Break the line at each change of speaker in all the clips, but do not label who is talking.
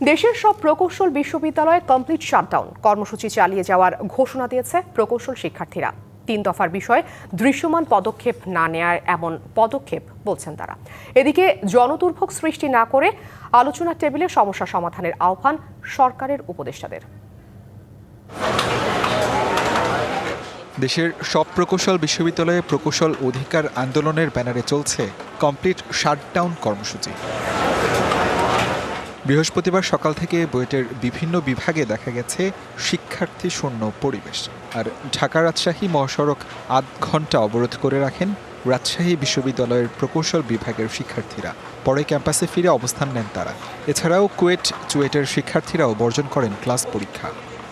দেশের সব প্রকৌশল বিশ্ববিদ্যালয়ে কমপ্লিট শাটডাউন কর্মসূচি চালিয়ে যাওয়ার ঘোষণা দিয়েছে প্রকৌশল শিক্ষার্থীরা। তিন দফার বিষয়ে দৃশ্যমান পদক্ষেপ না নেয়ার এমন পদক্ষেপ বলছেন তারা। এদিকে জনদুর্ভোগ সৃষ্টি না করে আলোচনা টেবিলে সমস্যা সমাধানের আহ্বান সরকারের উপদেষ্টাদের।
দেশের সব প্রকৌশল বিশ্ববিদ্যালয়ে প্রকৌশল অধিকার আন্দোলনের ব্যানারে চলছে কমপ্লিট শাটডাউন কর্মসূচি। বৃহস্পতিবার সকাল থেকে বুয়েটের বিভিন্ন বিভাগে দেখা গেছে শিক্ষার্থী শূন্য পরিবেশ। আর ঢাকা রাজশাহী মহাসড়ক আধ ঘণ্টা অবরোধ করে রাখেন রাজশাহী বিশ্ববিদ্যালয়ের প্রকৌশল বিভাগের শিক্ষার্থীরা। পরে ক্যাম্পাসে ফিরে অবস্থান নেন তারা। এছাড়াও কুয়েট চুয়েটের শিক্ষার্থীরাও বর্জন করেন ক্লাস পরীক্ষা।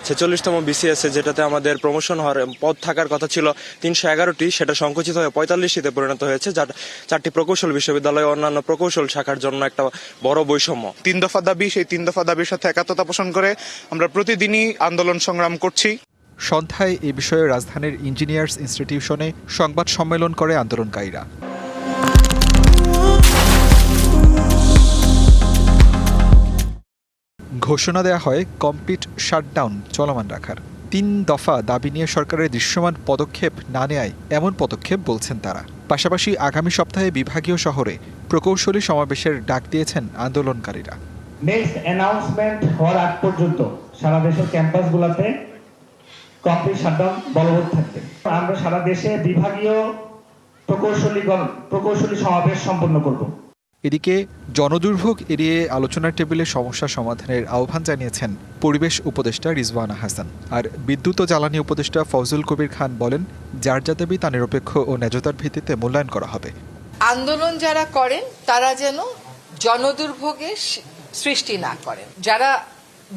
ছেচল্লিশতম বিসিএসে যেটাতে আমাদের প্রমোশন হওয়ার পদ থাকার কথা ছিল তিনশো এগারোটি সেটা সংকুচিত হয়ে পঁয়তাল্লিশটিতে পরিণত হয়েছে যার চারটি প্রকৌশল বিশ্ববিদ্যালয় অন্যান্য প্রকৌশল শাখার জন্য একটা বড় বৈষম্য।
তিন দফা দাবি সেই তিন দফা দাবির সাথে একাত্মতা পোষণ করে আমরা প্রতিদিনই আন্দোলন সংগ্রাম করছি।
সন্ধ্যায় এ বিষয়ে রাজধানীর ইঞ্জিনিয়ার্স ইনস্টিটিউশনে সংবাদ সম্মেলন করে আন্দোলনকারীরা। ঘোষণা দেওয়া হয় কমপ্লিট শাটডাউন চলমান রাখার। তিন দফা দাবি নিয়ে সরকারের দৃশ্যমান পদক্ষেপ না নেয় এমন পদক্ষেপ বলছেন তারা। পাশাপাশি আগামী সপ্তাহে বিভাগীয় শহরে প্রকৌশলী সমাবেশের ডাক দিয়েছেন আন্দোলনকারীরা।
নেক্সট অ্যানাউন্সমেন্ট হওয়ার আগ পর্যন্ত সারা দেশের শাটডাউন বলবৎ থাকবে। আমরা সারা দেশে বিভাগীয় প্রকৌশলী প্রকৌশলী সমাবেশ সম্পন্ন করব।
এদিকে জনদুর্ভোগ এড়িয়ে আলোচনার টেবিলে সমস্যা সমাধানের আহ্বান জানিয়েছেন পরিবেশ উপদেষ্টা রিজওয়ানা হাসান। আর বিদ্যুৎ ও জ্বালানি উপদেষ্টা ফজল কবির খান বলেন, যার যা দাবি তা নিরপেক্ষ ও ন্যায্যতার ভিত্তিতে মূল্যায়ন করা হবে।
আন্দোলন যারা করেন, তারা যেন জনদুর্ভোগের সৃষ্টি না করেন। যারা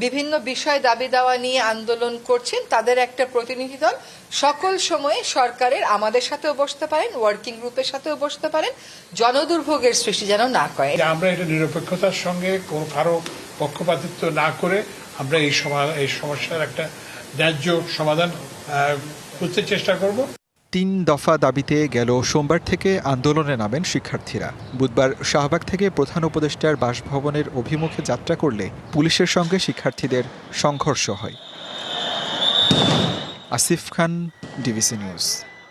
বিভিন্ন বিষয় দাবি দাওয়া নিয়ে আন্দোলন করছেন তাদের একটা প্রতিনিধি দল। সকল সময়ে সরকারের আমাদের সাথেও বসতে পারেন ওয়ার্কিং গ্রুপের সাথেও বসতে পারেন, জনদুর্ভোগের সৃষ্টি যেন না করে।
আমরা এটা নিরপেক্ষতার সঙ্গে কোনো কারও পক্ষপাতিত্ব না করে আমরা এই এই সমস্যার একটা ন্যায্য সমাধান করতে চেষ্টা করব।
তিন দফা দাবিতে গেল সোমবার থেকে আন্দোলনে নামেন শিক্ষার্থীরা। বুধবার শাহবাগ থেকে প্রধান উপদেষ্টার বাসভবনের অভিমুখে যাত্রা করলে পুলিশের সঙ্গে শিক্ষার্থীদের সংঘর্ষ হয়। Asif Khan DVC news.